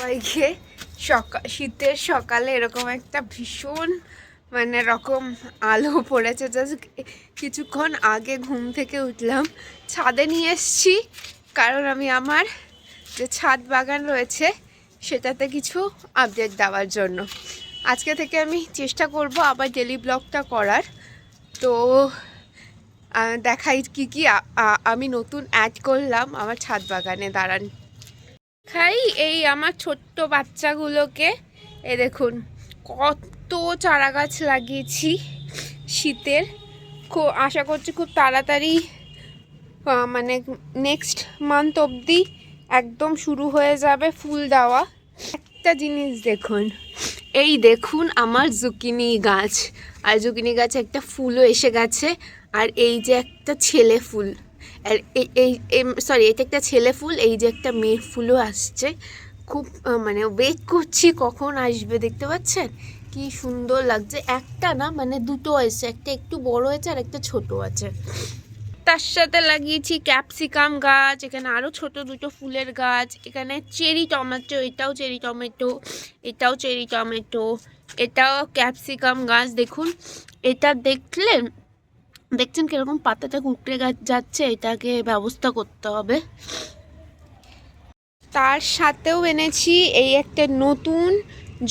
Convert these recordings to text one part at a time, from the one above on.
সবাইকে সকাল শীতের সকালে এরকম একটা ভীষণ মানে রকম আলো পড়েছে। জাস্ট কিছুক্ষণ আগে ঘুম থেকে উঠলাম। ছাদে নিয়ে এসছি, কারণ আমি আমার যে ছাদ বাগান রয়েছে, সেটাতে কিছু আপডেট দেওয়ার জন্য। আজকে থেকে আমি চেষ্টা করব আবার ডেলি ব্লগটা করার। তো দেখাই কি কি আমি নতুন অ্যাড করলাম আমার ছাদ বাগানে দাঁড়ান খাই এই আমার ছোট্ট বাচ্চাগুলোকে। এ দেখুন, কত চারা গাছ লাগিয়েছি শীতের। খুব আশা করছি খুব তাড়াতাড়ি মানে নেক্সট মান্থ অবধি একদম শুরু হয়ে যাবে ফুল দেওয়া। একটা জিনিস দেখুন, এই দেখুন আমার জুকিনি গাছ। আর জুকিনি গাছে একটা ফুলও এসে গেছে, আর এই যে একটা ছেলে ফুল। আর এই- এই সরি এটা একটা ছেলে ফুল, এই যে একটা মেয়ে ফুলও আসছে। খুব মানে ওয়েট করছি কখন আসবে, দেখতে পাচ্ছেন? কি সুন্দর লাগছে। একটা না মানে দুটো আছে, একটা একটু বড় হয়েছে আর একটা ছোট আছে। তার সাথে লাগিয়েছি ক্যাপসিকাম গাছ, এখানে আরও ছোট দুটো ফুলের গাছ, এখানে চেরি টমেটো, এটাও চেরি টমেটো, এটাও চেরি টমেটো, এটাও ক্যাপসিকাম গাছ, দেখুন। এটা দেখলে দেখছেন কীরকম পাতাটা কুকড়ে যাচ্ছে, এটাকে ব্যবস্থা করতে হবে। তার সাথেও এনেছি এই একটা নতুন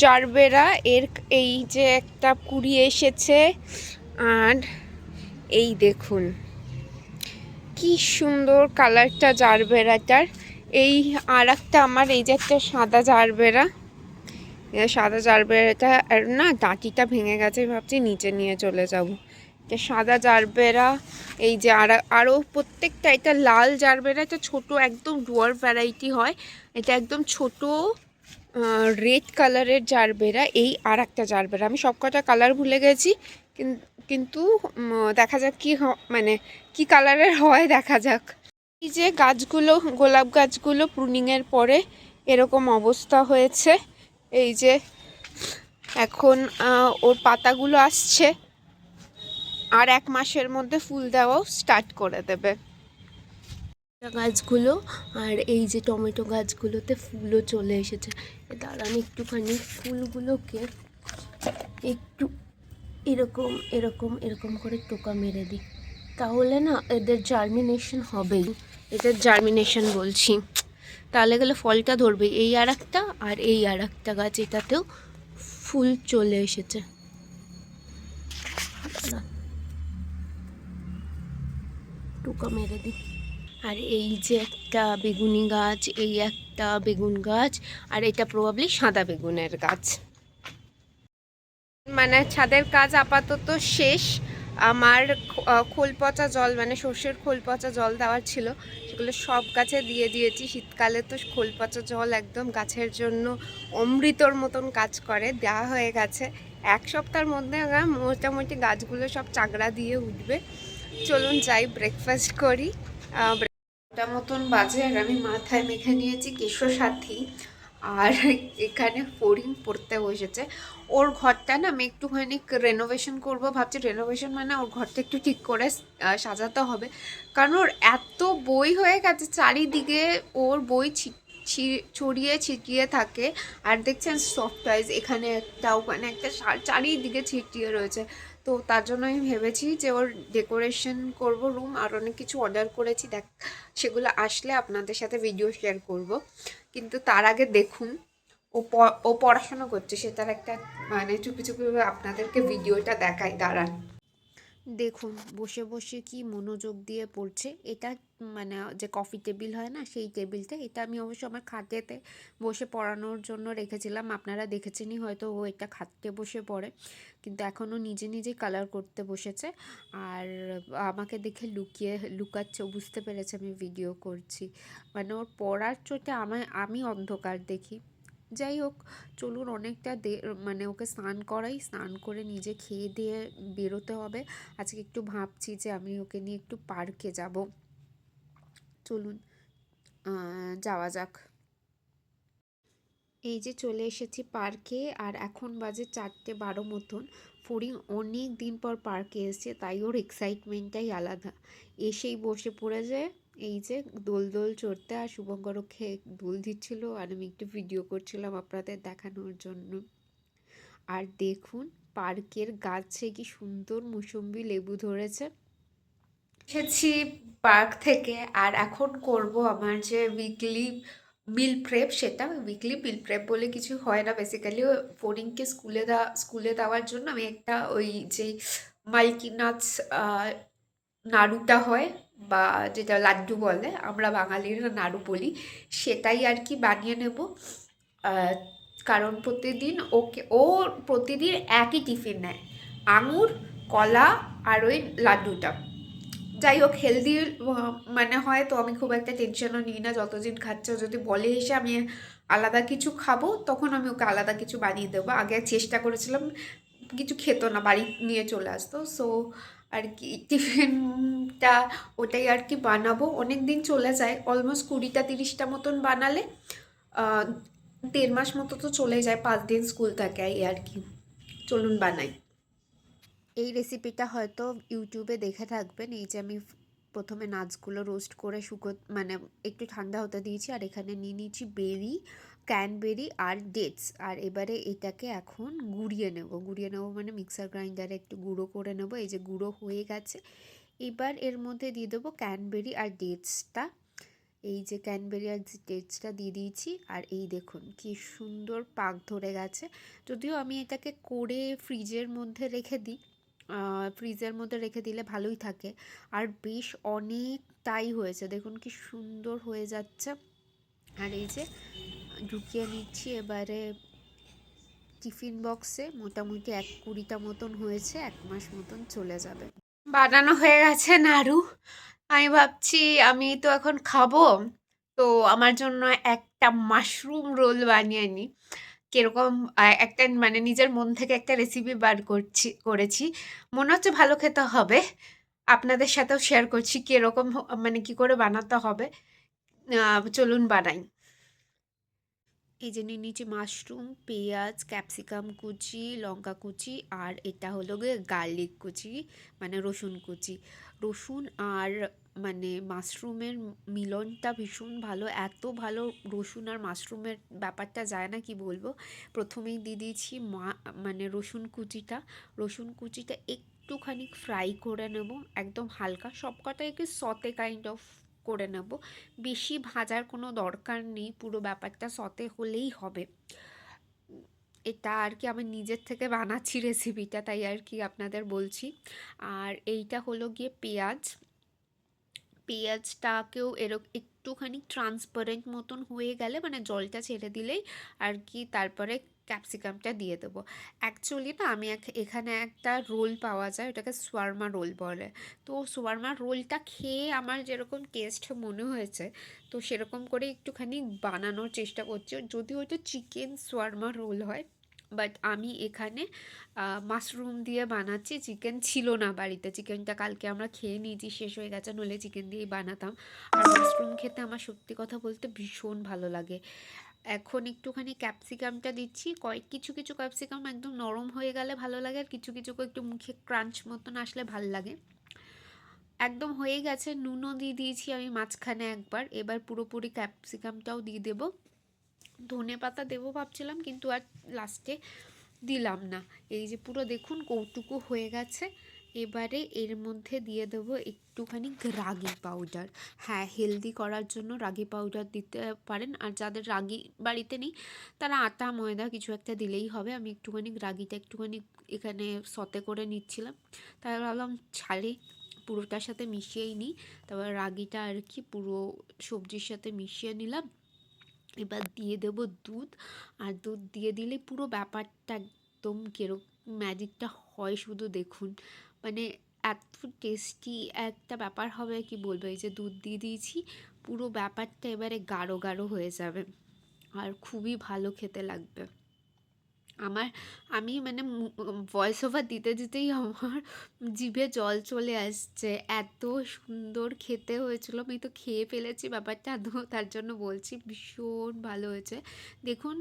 জারবেরা। এর এই যে একটা কুড়ি এসেছে। আর এই দেখুন, কি সুন্দর কালারটা জারবেরাটার এই আর একটা আমার, এই যে একটা সাদা জারবেরা। সাদা জারবেরাটা, আর না ডাঁটিটা ভেঙে গেছে, ভাবছি নিচে নিয়ে চলে যাব। এটা সাদা জারবেরা, এই যে আর আরও প্রত্যেকটা, এটা লাল জারবেরা, এটা ছোট একদম ডুয়ার ভ্যারাইটি হয়। এটা একদম ছোট রেড কালারের জারবেরা, এই আর একটা জারবেরা। আমি সব কটা কালার ভুলে গেছি, কিন- কিন্তু দেখা যাক কি মানে কি কালারের হয়, দেখা যাক। এই যে গাছগুলো, গোলাপ গাছগুলো প্রুনিংয়ের পরে এরকম অবস্থা হয়েছে। এই যে, এখন ওর পাতাগুলো আসছে। আর এক মাসের মধ্যে ফুল দেওয়াও স্টার্ট করে দেবে। গাছগুলো আর এই যে টমেটো গাছগুলোতে ফুলও চলে এসেছে। দাঁড়ান একটুখানি, ফুলগুলোকে একটু এরকম এরকম এরকম করে টোকা মেরে দিই। তাহলে না এদের জার্মিনেশন হবেই। এদের জার্মিনেশন বলছি। তাহলে গেলে ফলটা ধরবে। এই আর আর এই আর গাছ, এটাতেও ফুল চলে এসেছে। টোকা মেরে দিই। আর এই যে একটা বেগুনি গাছ, এই একটা বেগুন গাছ, আর এটা প্রবাবলি সাদা বেগুনের গাছ। মানে ছাদের কাজ আপাতত শেষ। আমার খোল পচা জল মানে সর্ষের খোল পচা জল দেওয়ার ছিল। সেগুলো সব গাছে দিয়ে দিয়েছি। শীতকালে তো খোল পচা জল একদম গাছের জন্য অমৃতর মতন কাজ করে, দেওয়া হয়ে গেছে। এক সপ্তাহের মধ্যে মোটামুটি গাছগুলো সব চাগড়া দিয়ে উঠবে। চলুন যাই ব্রেকফাস্ট করি। ওটা মতন বাজে আর আমি মাথায় মেখে নিয়েছি কেশো সাথী। আর এখানে ফড়িং পড়তে বসেছে। ওর ঘরটা না আমি একটুখানি রেনোভেশন করব ভাবছি। রেনোভেশন মানে ওর ঘরটা একটু ঠিক করে সাজাতে হবে। কারণ ওর এত বই হয়ে গেছে, চারিদিকে ওর বই ছড়িয়ে ছিটিয়ে থাকে। আর দেখছেন সফট টয়েস এখানে একটা ওখানে একটা চারিদিকে ছিটিয়ে রয়েছে। তো তার জন্য আমি ভেবেছি যে ওর ডেকোরেশন করব রুম আর অনেক কিছু অর্ডার করেছি। দেখ, সেগুলো আসলে আপনাদের সাথে ভিডিও শেয়ার করব। কিন্তু তার আগে দেখুন, ও ও পড়াশোনা করছে, সে তার একটা মানে চুপি চুপি আপনাদেরকে ভিডিওটা দেখায়। দাঁড়ান। দেখুন, বসে বসে কি মনোযোগ দিয়ে পড়ছে, এটা মানে যে কফি টেবিল হয় না, সেই টেবিলটা এটা আমি অবশ্য আমার খাটেতে বসে পড়ানোর জন্য রেখেছিলাম। আপনারা দেখেছেনই হয়তো ও এটা খাটে বসে পড়ে। কিন্তু এখনও নিজে নিজেই কালার করতে বসেছে। আর আমাকে দেখে লুকিয়ে, লুকাচ্ছে, বুঝতে পেরেছে আমি ভিডিও করছি। মানে ওর পড়ার চোটে আমায়, আমি অন্ধকার দেখি। যাই হোক, চলুন অনেকটা দে মানে ওকে স্নান করাই। স্নান করে নিজে খেয়ে দিয়ে বেরোতে হবে। আজকে একটু ভাবছি যে আমি ওকে নিয়ে একটু পার্কে যাব। চলুন যাওয়া যাক। এই যে চলে এসেছি পার্কে, আর এখন বাজে চারটে বারো মতন। ফড়িং অনেক দিন পর পার্কে এসেছে, তাই ওর এক্সাইটমেন্টটাই আলাদা। এসেই বসে পড়ে যায় এই যে দোল দোল চড়তে, আর শুভঙ্করও খেয়ে দোল দিচ্ছিল, আর আমি একটু ভিডিও করছিলাম আপনাদের দেখানোর জন্য। আর দেখুন, পার্কের গাছে কি সুন্দর মুসম্বি লেবু ধরেছে। এসেছি পার্ক থেকে আর এখন করব আমার যে উইকলি মিল প্রেপ সেটা। উইকলি মিল প্রেপ বলে কিছু হয় না। বেসিক্যালি ফোরিংকে স্কুলে দেওয়া স্কুলে দেওয়ার জন্য আমি একটা ওই যে মাল্কিনাটস নাড়ুটা হয় বা যেটা লাড্ডু বলে, আমরা বাঙালিরা নাড়ু বলি, সেটাই আর কি বানিয়ে নেব। কারণ প্রতিদিন ওকে, ও প্রতিদিন একই টিফিন নেয়। আঙুর, কলা আর ওই লাড্ডুটা। যাই হোক হেলদি মানে হয় তো আমি খুব একটা টেনশনও নিই না, যতদিন খাচ্ছে যদি বলে এসে আমি আলাদা কিছু খাব, তখন আমি ওকে আলাদা কিছু বানিয়ে দেবো। আগে চেষ্টা করেছিলাম কিছু খেতো না, বাড়ি নিয়ে চলে আসতো সো আর কি টিফিনটা ওটাই আর কি বানাবো। অনেক দিন চলে যায় অলমোস্ট কুড়িটা তিরিশটা মতন বানালে দেড় মাস মতো তো চলে যায়, পাঁচ দিন স্কুল থাকে এই আর কি। চলুন বানাই। এই রেসিপিটা হয়তো ইউটিউবে দেখে থাকবেন। এই যে আমি প্রথমে নাচগুলো রোস্ট করে শুকো মানে একটু ঠান্ডা হতে দিয়েছি, আর এখানে নিয়ে নিয়েছি বেরি ক্যানবেরি আর ডেটস আর এবারে এটাকে এখন গুঁড়িয়ে নেব। গুঁড়িয়ে নেব মানে মিক্সার গ্রাইন্ডারে একটু গুঁড়ো করে নেব। এই যে গুঁড়ো হয়ে গেছে। এবার এর মধ্যে দিয়ে দেবো ক্যানবেরি আর ডেটসটা এই যে ক্যানবেরি আর ডেটসটা দিয়ে দিয়েছি। আর এই দেখুন কি সুন্দর পাক ধরে গেছে। যদিও আমি এটাকে করে ফ্রিজের মধ্যে রেখে দিই ফ্রিজের মধ্যে রেখে দিলে ভালোই থাকে। আর বেশ অনেকটাই হয়েছে। দেখুন কি সুন্দর হয়ে যাচ্ছে। আর এই যে ঢুকিয়ে নিচ্ছি এবারে টিফিন বক্সে মোটামুটি এক কুড়িটা মতন হয়েছে, এক মাস মতন চলে যাবে। বানানো হয়ে গেছে নাড়ু। আমি ভাবছি আমি তো এখন খাব, তো আমার জন্য একটা মাশরুম রোল বানিয়ে নিই কীরকম একটা মানে নিজের মন থেকে একটা রেসিপি বার করছি, করেছি। মনে হচ্ছে ভালো খেতে হবে। আপনাদের সাথেও শেয়ার করছি কীরকম মানে কি করে বানাতে হবে। চলুন বানাই। এই যে নিয়েছি মাশরুম পেঁয়াজ ক্যাপসিকাম কুচি, লঙ্কা কুচি, আর এটা হলো গিয়ে গার্লিক কুচি মানে রসুন কুচি। রসুন আর মানে মাশরুমের মিলনটা ভীষণ ভালো। এত ভালো রসুন আর মাশরুমের ব্যাপারটা যায় না, কি বলব? প্রথমেই দিয়ে দিয়েছি মা মানে রসুন কুচিটা। রসুন কুচিটা একটুখানি ফ্রাই করে নেব, একদম হালকা। সব কটাই একটু সতে কাইন্ড অফ করে নেব। বেশি ভাজার কোনো দরকার নেই, পুরো ব্যাপারটা সতে হলেই হবে। এটা আর কি আমি নিজের থেকে বানাচ্ছি রেসিপিটা তাই আর কি আপনাদের বলছি। আর এইটা হলো গিয়ে পেঁয়াজ। পেঁয়াজটাকেও এরকম একটুখানি ট্রান্সপারেন্ট মতন হয়ে গেলে মানে জলটা ছেড়ে দিলেই আর কি তারপরে ক্যাপসিকামটা দিয়ে দেবো। অ্যাকচুয়ালি না আমি এখানে একটা রোল পাওয়া যায়, ওটাকে সোয়ার্মা রোল বলে। তো সোয়ার্মা রোলটা খেয়ে আমার যেরকম টেস্ট মনে হয়েছে, তো সেরকম করে একটুখানি বানানোর চেষ্টা করছি। যদি ওইটা চিকেন সোয়ার্মা রোল হয় বাট আমি এখানে মাশরুম দিয়ে বানাচ্ছি, চিকেন ছিল না বাড়িতে। চিকেনটা কালকে আমরা খেয়ে নিয়েছি, শেষ হয়ে গেছে, নইলে চিকেন দিয়েই বানাতাম। আর মাশরুম খেতে আমার সত্যি কথা বলতে ভীষণ ভালো লাগে। এখন একটুখানি ক্যাপসিকামটা দিচ্ছি, কয়েক, কিছু কিছু ক্যাপসিকাম একদম নরম হয়ে গেলে ভালো লাগে, আর কিছু কিছু একটু মুখে ক্রাঞ্চ মতন আসলে ভালো লাগে। একদম হয়ে গেছে, নুনও দিয়ে দিয়েছি আমি মাঝখানে একবার, এবার পুরোপুরি ক্যাপসিকামটাও দিয়ে দেবো। ধনে পাতা দেবো ভাবছিলাম, কিন্তু আর লাস্টে দিলাম না। এই যে পুরো দেখুন কৌটুকু হয়ে গেছে। এবারে এর মধ্যে দিয়ে দেবো একটুখানি রাগি পাউডার হ্যাঁ হেলদি করার জন্য রাগি পাউডার দিতে পারেন। আর যাদের রাগি বাড়িতে নেই, তারা আটা, ময়দা কিছু একটা দিলেই হবে। আমি একটুখানি রাগিটা একটুখানি এখানে সতে করে নিচ্ছিলাম। তাই ভাবলাম ছাড়ে পুরোটার সাথে মিশিয়েই নিই। তারপর রাগিটা আর কি পুরো সবজির সাথে মিশিয়ে নিলাম। এবার দিয়ে দেব দুধ। আর দুধ দিয়ে দিলে পুরো ব্যাপারটা একদম কেরকম ম্যাজিকটা হয় শুধু দেখুন। মানে এত টেস্টি একটা ব্যাপার হবে কি বলব? এই যে দুধ দিয়ে দিয়েছি, পুরো ব্যাপারটা এবারে গাঢ় গাঢ় হয়ে যাবে। আর খুবই ভালো খেতে লাগবে। আমার, আমি মানে ভয়েস ওভার দিতে দিতেই আমার জিভে জল চলে আসছে। এত সুন্দর খেতে হয়েছিল। আমি তো খেয়ে ফেলেছি ব্যাপারটা তার জন্য বলছি ভীষণ ভালো হয়েছে। দেখুন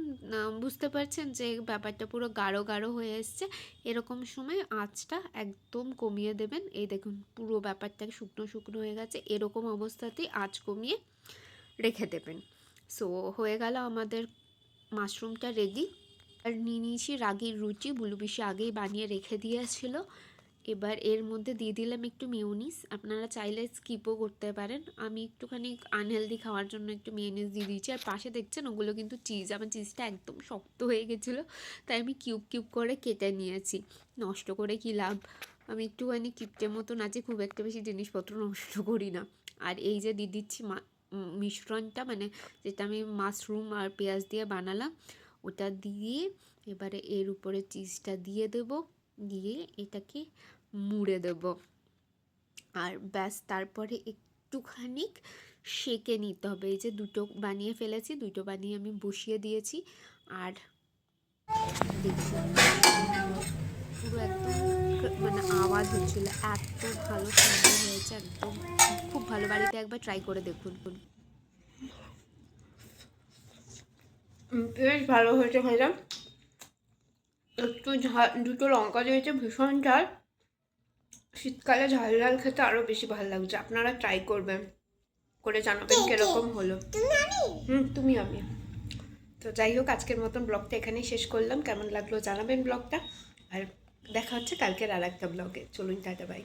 বুঝতে পারছেন যে ব্যাপারটা পুরো গাঢ় গাঢ় হয়ে এসছে। এরকম সময় আঁচটা একদম কমিয়ে দেবেন। এই দেখুন, পুরো ব্যাপারটা শুকনো শুকনো হয়ে গেছে। এরকম অবস্থাতেই আঁচ কমিয়ে রেখে দেবেন। সো হয়ে গেল আমাদের মাশরুমটা রেডি আর নিয়ে নিয়েছি রাগির রুটি বুলু পিসি আগেই বানিয়ে রেখে দিয়েছিল। এবার এর মধ্যে দিয়ে দিলাম একটু মিউনিস আপনারা চাইলে স্কিপও করতে পারেন। আমি একটুখানি আনহেলদি খাওয়ার জন্য একটু মিউনিস দিয়ে দিয়েছি। আর পাশে দেখছেন ওগুলো কিন্তু চিজ আমার চিজটা একদম শক্ত হয়ে গেছিল। তাই আমি কিউব কিউব করে কেটে নিয়েছি। নষ্ট করে কী লাভ? আমি একটুখানি কিপটের মতন আছি। খুব একটা বেশি জিনিসপত্র নষ্ট করি না। আর এই যে দিয়ে দিচ্ছি মা মিশ্রণটা মানে যেটা আমি মাশরুম আর পেঁয়াজ দিয়ে বানালাম ওটা দিয়ে এবারে এর উপরে চিজটা দিয়ে দেব, দিয়ে এটাকে মুড়ে দেব। আর ব্যাস, তারপরে একটুখানি সেকে নিতে হবে। এই যে দুটো বানিয়ে ফেলেছি, দুটো বানিয়ে আমি বসিয়ে দিয়েছি। আর পুরো একদম মানে আওয়াজ হচ্ছিল, এত ভালো সুন্দর হয়েছে, একদম খুব ভালো। বাড়িতে একবার ট্রাই করে দেখুন বেশ ভালো হয়েছে ভাইরা একটু ঝাল দুটো লঙ্কা দিয়েছে ভীষণ ঝাল। শীতকালে ঝাল ঝাল খেতে আরও বেশি ভালো লাগছে। আপনারা ট্রাই করবেন। করে জানাবেন কীরকম হলো। হুম তুমি আমি। তো যাই হোক আজকের মতন ব্লগটা এখানেই শেষ করলাম। কেমন লাগল জানাবেন ব্লগটা। আর দেখা হচ্ছে কালকের আর একটা ব্লগে। চলুন টাটা বাই